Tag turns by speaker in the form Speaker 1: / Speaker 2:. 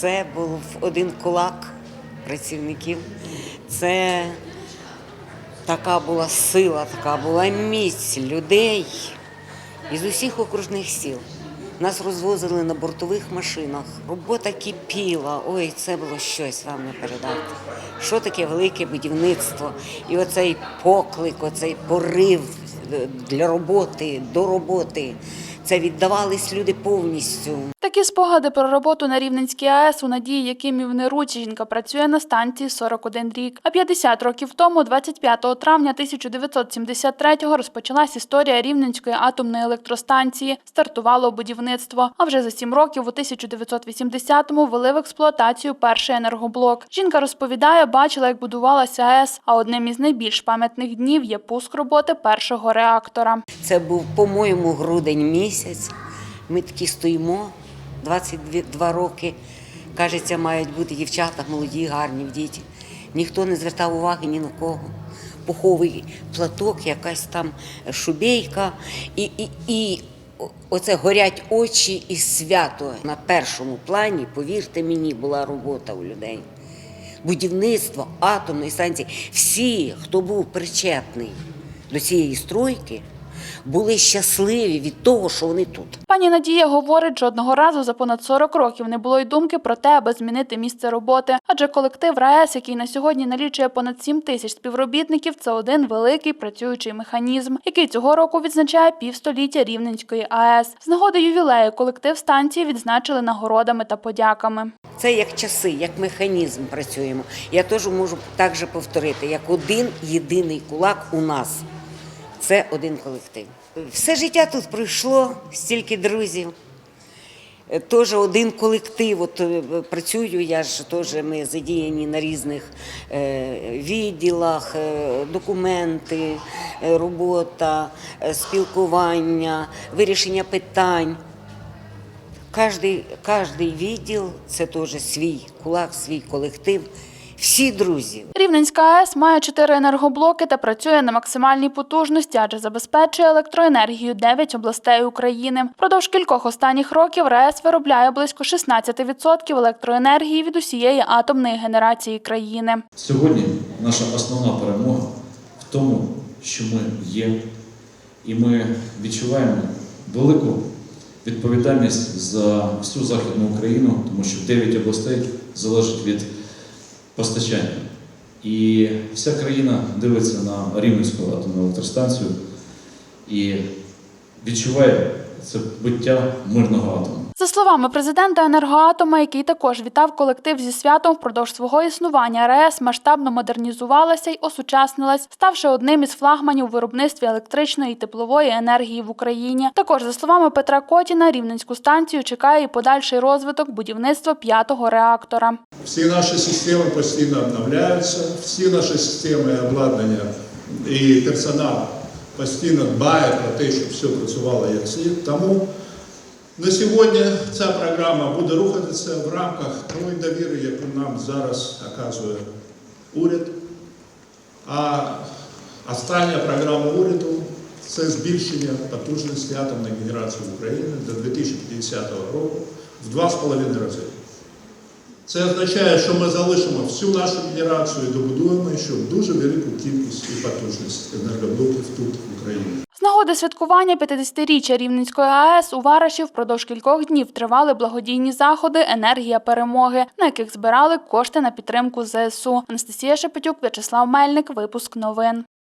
Speaker 1: Це був один кулак працівників. Це така була сила, така була міць людей із усіх окружних сіл. Нас розвозили на бортових машинах. Робота кипіла. Ой, це було щось вам не передати. Що таке велике будівництво? І оцей поклик, оцей порив е, для роботи, до роботи. Це віддавались люди повністю.
Speaker 2: Такі спогади про роботу на Рівненській АЕС у Надії Якимів Неруч жінка працює на станції 41 рік. А 50 років тому, 25 травня 1973-го, розпочалась історія Рівненської атомної електростанції. Стартувало будівництво. А вже за сім років, у 1980-му, ввели в експлуатацію перший енергоблок. Жінка розповідає, бачила, як будувалася АЕС. А одним із найбільш пам'ятних днів є пуск роботи першого реактора.
Speaker 1: Це був, по-моєму, грудень місяць. Ми такі стоїмо 22 роки. Кажеться, мають бути дівчата молоді, гарні в діті. Ніхто не звертав уваги ні на кого. Пуховий платок, якась там шубейка. І, і, і оце горять очі і свято. На першому плані, повірте мені, була робота у людей. Будівництво атомної станції. Всі, хто був причетний до цієї стройки, були щасливі від того, що вони тут.
Speaker 2: Пані Надія говорить, жодного разу за понад 40 років не було й думки про те, аби змінити місце роботи. Адже колектив РаЕС, який на сьогодні налічує понад 7 тисяч співробітників, це один великий працюючий механізм, який цього року відзначає півстоліття Рівненської АЕС. З нагоди ювілею колектив станції відзначили нагородами та подяками.
Speaker 1: Це як часи, як механізм працюємо. Я теж можу так же повторити, як один єдиний кулак у нас. Це один колектив. Все життя тут пройшло, стільки друзів. Е, Теж один колектив. От е, працюю, я ж теж ми задіяні на різних е, відділах, документи, робота, спілкування, вирішення питань. Кожний відділ це теж свій кулак, свій колектив, всі друзі.
Speaker 2: Рівненська АЕС має чотири енергоблоки та працює на максимальній потужності, адже забезпечує електроенергію 9 областей України. Продовж кількох останніх років РаЕС виробляє близько 16% електроенергії від усієї атомної генерації країни.
Speaker 3: Сьогодні наша основна перемога в тому, що ми є, і ми відчуваємо велику відповідальність за всю Західну Україну, тому що 9 областей залежить від постачання. І вся країна дивиться на Рівненську атомну електростанцію і відчуває це буття мирного атому.
Speaker 2: За словами президента енергоатома, який також вітав колектив зі святом впродовж свого існування, РаЕС масштабно модернізувалася й осучаснилась, ставши одним із флагманів у виробництві електричної і теплової енергії в Україні. Також за словами Петра Котіна, рівненську станцію чекає і подальший розвиток будівництва п'ятого реактора.
Speaker 4: Всі наші системи постійно обновляються, всі наші системи обладнання і персонал постійно дбає про те, щоб все працювало як слід. Тому на сьогодні ця програма буде рухатися в рамках тої довіри, яку нам зараз оказує уряд. А остання програма уряду це збільшення потужності атомної генерації України до 2050 року в 2,5 рази. Це означає, що ми залишимо всю нашу генерацію і добудуємо ще дуже велику кількість і потужність енергоблоків тут, в Україні.
Speaker 2: Нагоди святкування 50-річчя Рівненської АЕС у Вараші впродовж кількох днів тривали благодійні заходи Енергія перемоги, на яких збирали кошти на підтримку ЗСУ. Анастасія Шепетюк, В'ячеслав Мельник. Випуск новин.